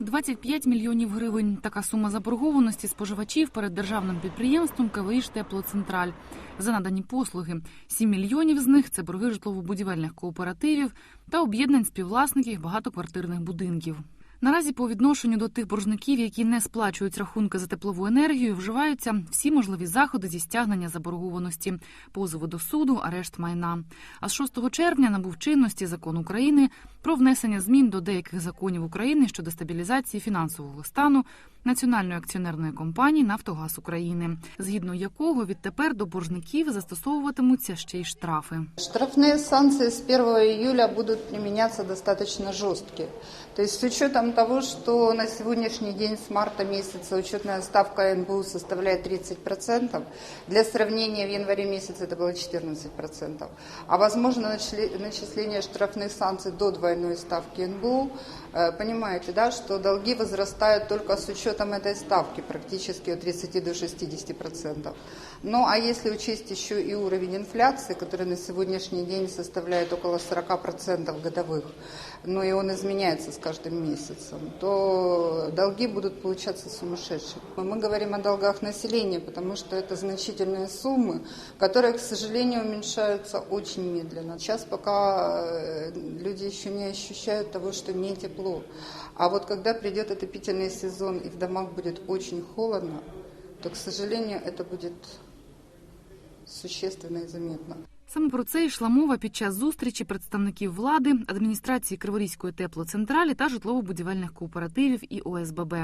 25 мільйонів гривень. Така сума заборгованості споживачів перед державним підприємством «КВІЖ Теплоцентраль за надані послуги. 7 мільйонів з них це борги житлово-будівельних кооперативів та об'єднань співвласників багатоквартирних будинків. Наразі по відношенню до тих боржників, які не сплачують рахунки за теплову енергію, вживаються всі можливі заходи зі стягнення заборгованості, позови до суду, арешт майна. А з 6 червня набув чинності закон України про внесення змін до деяких законів України щодо стабілізації фінансового стану Національної акціонерної компанії Нафтогаз України, згідно якого відтепер до боржників застосовуватимуться ще й штрафи. Штрафные санкции с 1 июля будут применяться достаточно жесткие. То есть с учетом того, что на сегодняшний день с марта месяца учетная ставка НБУ составляет 30%, для сравнения в январе месяце это было 14%, а возможно начали- начисление штрафных санкций до двойной ставки НБУ, Э, понимаете, да, что долги возрастают только с учетом этой ставки, практически от 30 до 60%. Ну а если учесть еще и уровень инфляции, который на сегодняшний день составляет около 40% годовых, ну и он изменяется с каждым месяцем, то долги будут получаться сумасшедшие. Мы говорим о долгах населения, потому что это значительные суммы, которые, к сожалению, уменьшаются очень медленно. Сейчас пока э, люди еще не ощущают того, что не тепло. А вот когда придет отопительный сезон и в домах будет очень холодно, то, к сожалению, это будет существенно и заметно. Саме про це йшла мова під час зустрічі представників влади, адміністрації Криворізької теплоцентралі та житлово-будівельних кооперативів і ОСББ.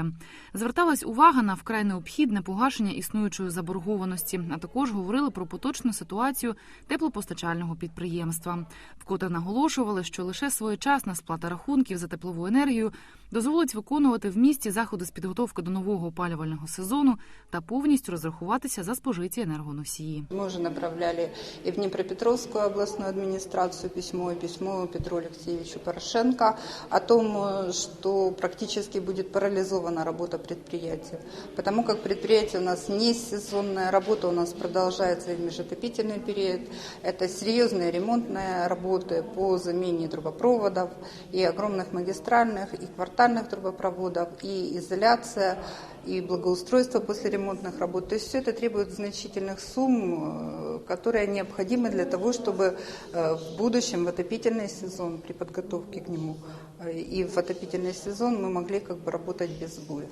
Зверталась увага на вкрай необхідне погашення існуючої заборгованості, а також говорили про поточну ситуацію теплопостачального підприємства. Вкотре наголошували, що лише своєчасна сплата рахунків за теплову енергію дозволить виконувати в місті заходи з підготовки до нового опалювального сезону та повністю розрахуватися за спожиті енергоносії. Мы уже направляли и в Днепропетровскую областную администрацию письмо, и письмо Петру Алексеевичу Порошенко о том, э, что практически будет парализована работа предприятия. Потому как предприятие у нас не сезонная, работа у нас продолжается и в межотопительный период. Это серьезные ремонтные работы по замене трубопроводов и огромных магистральных, и квартальных трубопроводов, и изоляция, и благоустройство после ремонтных работ. То есть все это требует значительных сумм, э, которые необходимы для того, чтобы э, в будущем, в отопительный сезон, при подготовке к нему, э, и в отопительный сезон мы могли как бы работать без сбоев.